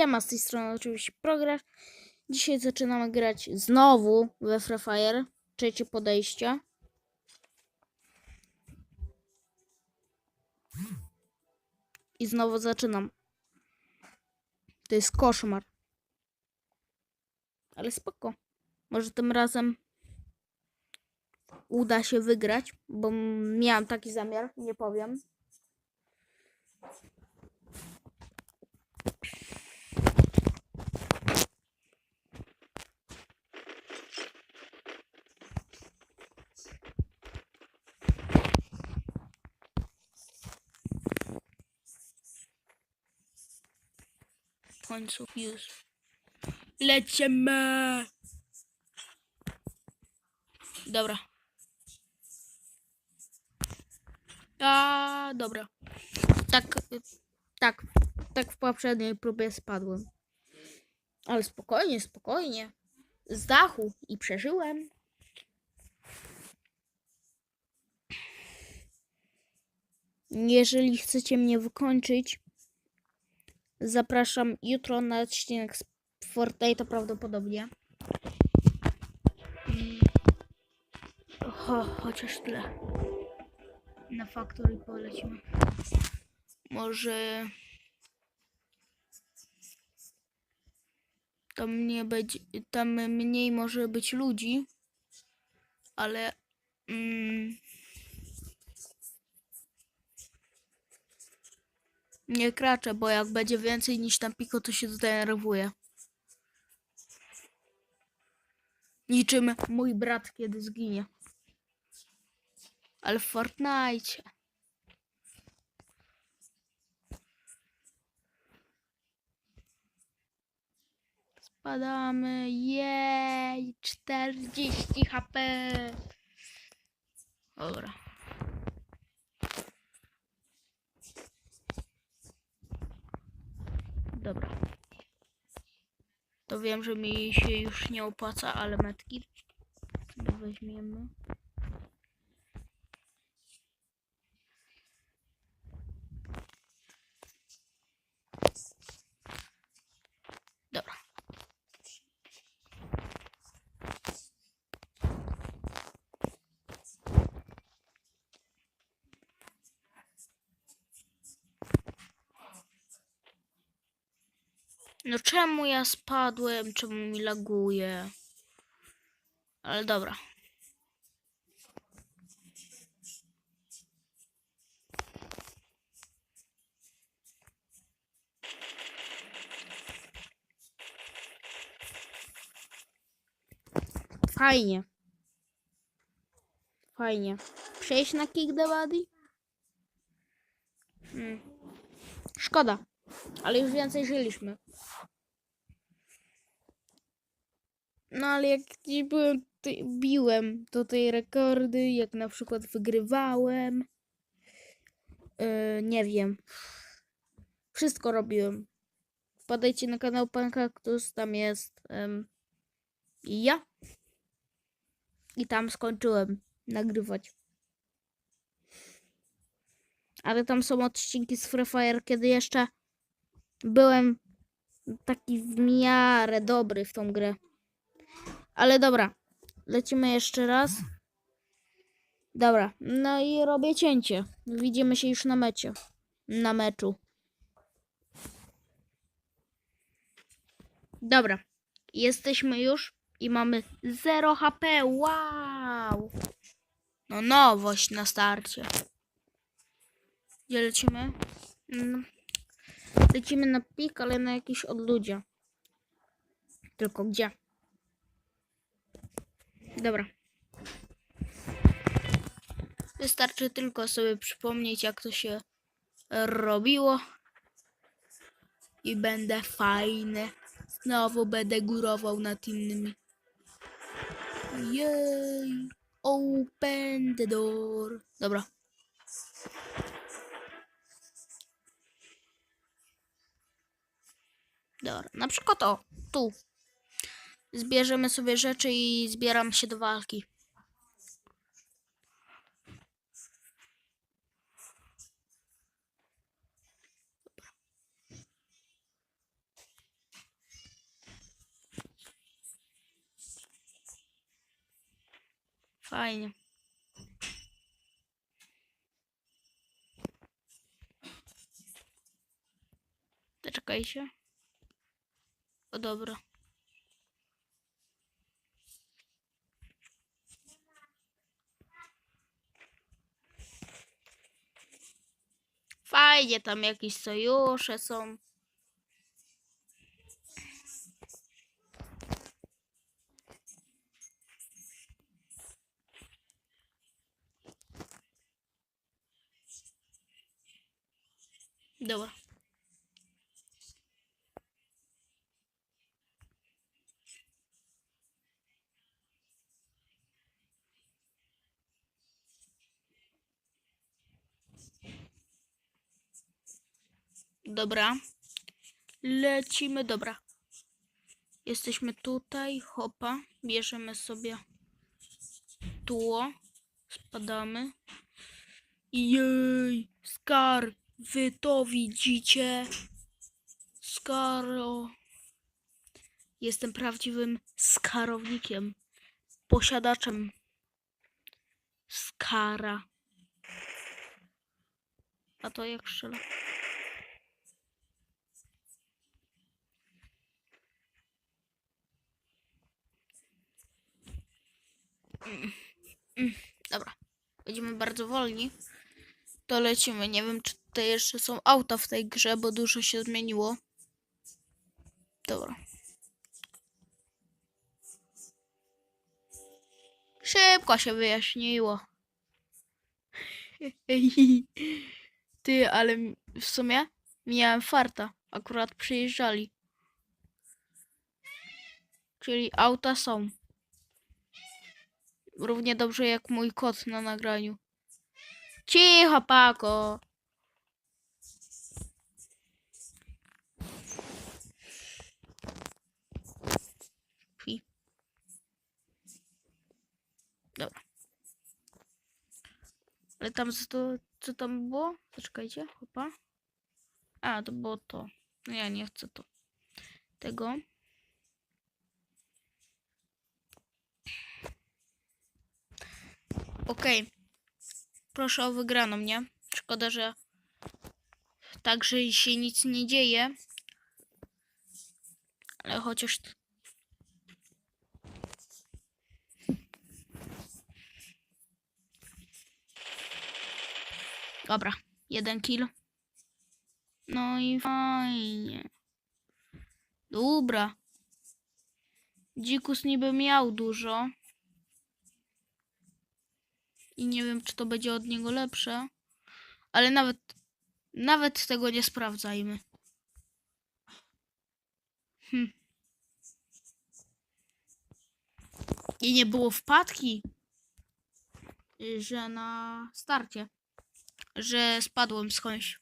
Siema, z tej strony oczywiście Progress. Dzisiaj zaczynamy grać znowu we Free Fire. Trzecie podejście. I znowu zaczynam. To jest koszmar. Ale spoko. Może tym razem uda się wygrać, bo miałam taki zamiar, nie powiem. Końcu już. Lecimy! Dobra. A, dobra. Tak, tak, tak w poprzedniej próbie spadłem. Ale spokojnie, spokojnie. Z dachu i przeżyłem. Jeżeli chcecie mnie wykończyć, zapraszam jutro na odcinek z Fortnite prawdopodobnie. Mm. Cho, chociaż tyle. Na Factory polecimy. Może tam nie będzie, tam mniej może być ludzi, ale mm, nie kraczę, bo jak będzie więcej niż tam piko, to się zdenerwuję. Niczym mój brat kiedy zginie. Ale w Fortnite. Spadamy. Jej, 40 HP. Dobra. To wiem, że mi się już nie opłaca, ale metki weźmiemy. Dobra. No czemu ja spadłem? Czemu mi laguje? Ale dobra. Fajnie. Fajnie. Przejść na kick the body? Hmm. Szkoda. Ale już więcej żyliśmy. No ale jak gdzieś byłem, to biłem tej rekordy, jak na przykład wygrywałem. Yy, nie wiem. Wszystko robiłem. Wpadajcie na kanał Pan Kaktus, tam jest i ja. I tam skończyłem nagrywać. Ale tam są odcinki z Free Fire, kiedy jeszcze byłem taki w miarę dobry w tą grę. Ale dobra, lecimy jeszcze raz. Dobra, no i robię cięcie. Widzimy się już na mecie. Na meczu. Dobra, jesteśmy już i mamy 0 HP. Wow! No nowość na starcie. Gdzie lecimy? Mm, Lecimy na pik, ale na jakiś odludzie. Tylko gdzie? Dobra. Wystarczy tylko sobie przypomnieć, jak to się robiło. I będę fajny. Znowu będę górował nad innymi. Jej. Open the door. Dobra. Dobra, na przykład o, tu. Zbierzemy sobie rzeczy i zbieram się do walki. Fajnie. Zaczekaj się. O dobra. Fajnie, tam jakieś sojusze są. Dobra. Dobra. Lecimy, dobra. Jesteśmy tutaj, hopa. Bierzemy sobie tło. Spadamy. Jej, Skar, wy to widzicie? Skaro. Jestem prawdziwym skarownikiem. Posiadaczem skara. A to jak strzela? Dobra. Będziemy bardzo wolni. To lecimy. Nie wiem, czy tutaj jeszcze są auta w tej grze, bo dużo się zmieniło. Dobra. Szybko się wyjaśniło. Ty, ale w sumie miałem farta. Akurat przyjeżdżali. Czyli auta są. Równie dobrze jak mój kot na nagraniu. Cicho, Pako. Dobra. Ale tam co, co tam było? Zaczekajcie, hopa. A, to było to. No ja nie chcę to. Tego. Okej. Proszę o wygraną, nie? Szkoda, że także się nic nie dzieje. Ale chociaż... Dobra, jeden kill. No i fajnie. Dobra. Dzikus niby miał dużo. I nie wiem, czy to będzie od niego lepsze. Ale nawet, nawet tego nie sprawdzajmy. Hm. I nie było wpadki, że na starcie, że spadłem skądś.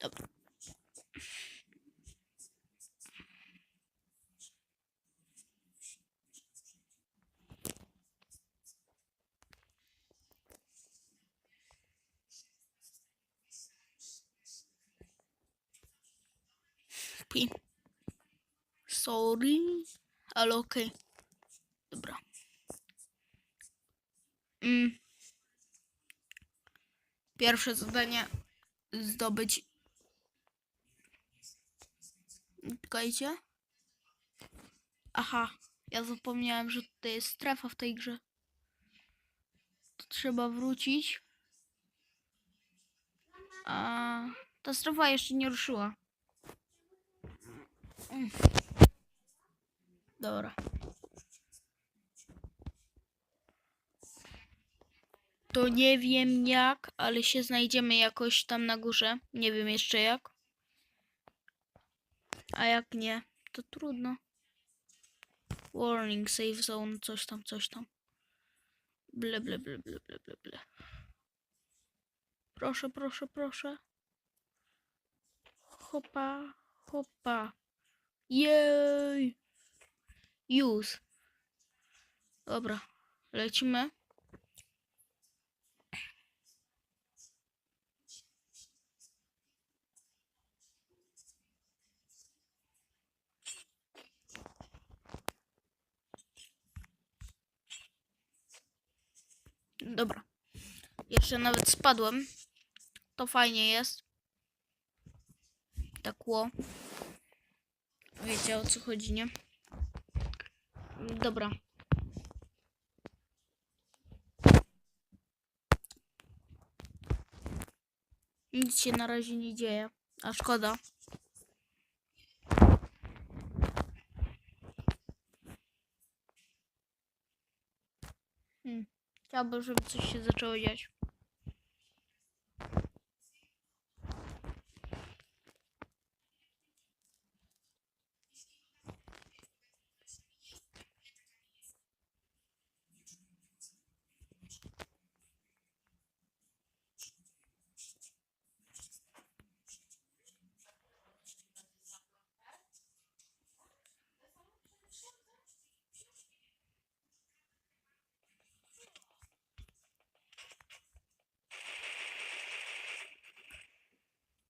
Dobra. Pi. Sorry, ale okej. Dobra. Mm. Pierwsze zadanie zdobyć. Czekajcie. Aha, ja zapomniałem, że tutaj jest strefa w tej grze. To trzeba wrócić. A ta strefa jeszcze nie ruszyła. Dobra. To nie wiem jak, ale się znajdziemy jakoś tam na górze. Nie wiem jeszcze jak. A jak nie, to trudno. Warning, safe zone, coś tam, coś tam. Ble, ble, ble, ble, ble, ble, ble. Proszę, proszę, proszę. Hopa, hopa. Jej! Już. Dobra, lecimy. Dobra. Jeszcze nawet spadłem. To fajnie jest. Tak ło. Wiecie o co chodzi, nie? Dobra. Nic się na razie nie dzieje. A szkoda. Hmm. Chciałbym, żeby coś się zaczęło dziać.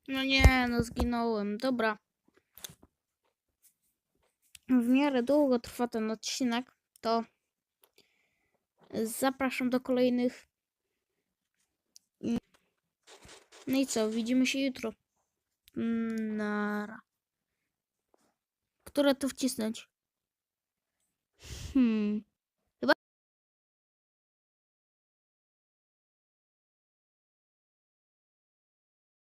No nie, no zginąłem. Dobra. W miarę długo trwa ten odcinek, to zapraszam do kolejnych. No i co, widzimy się jutro. Nara. Które tu wcisnąć? Hmm.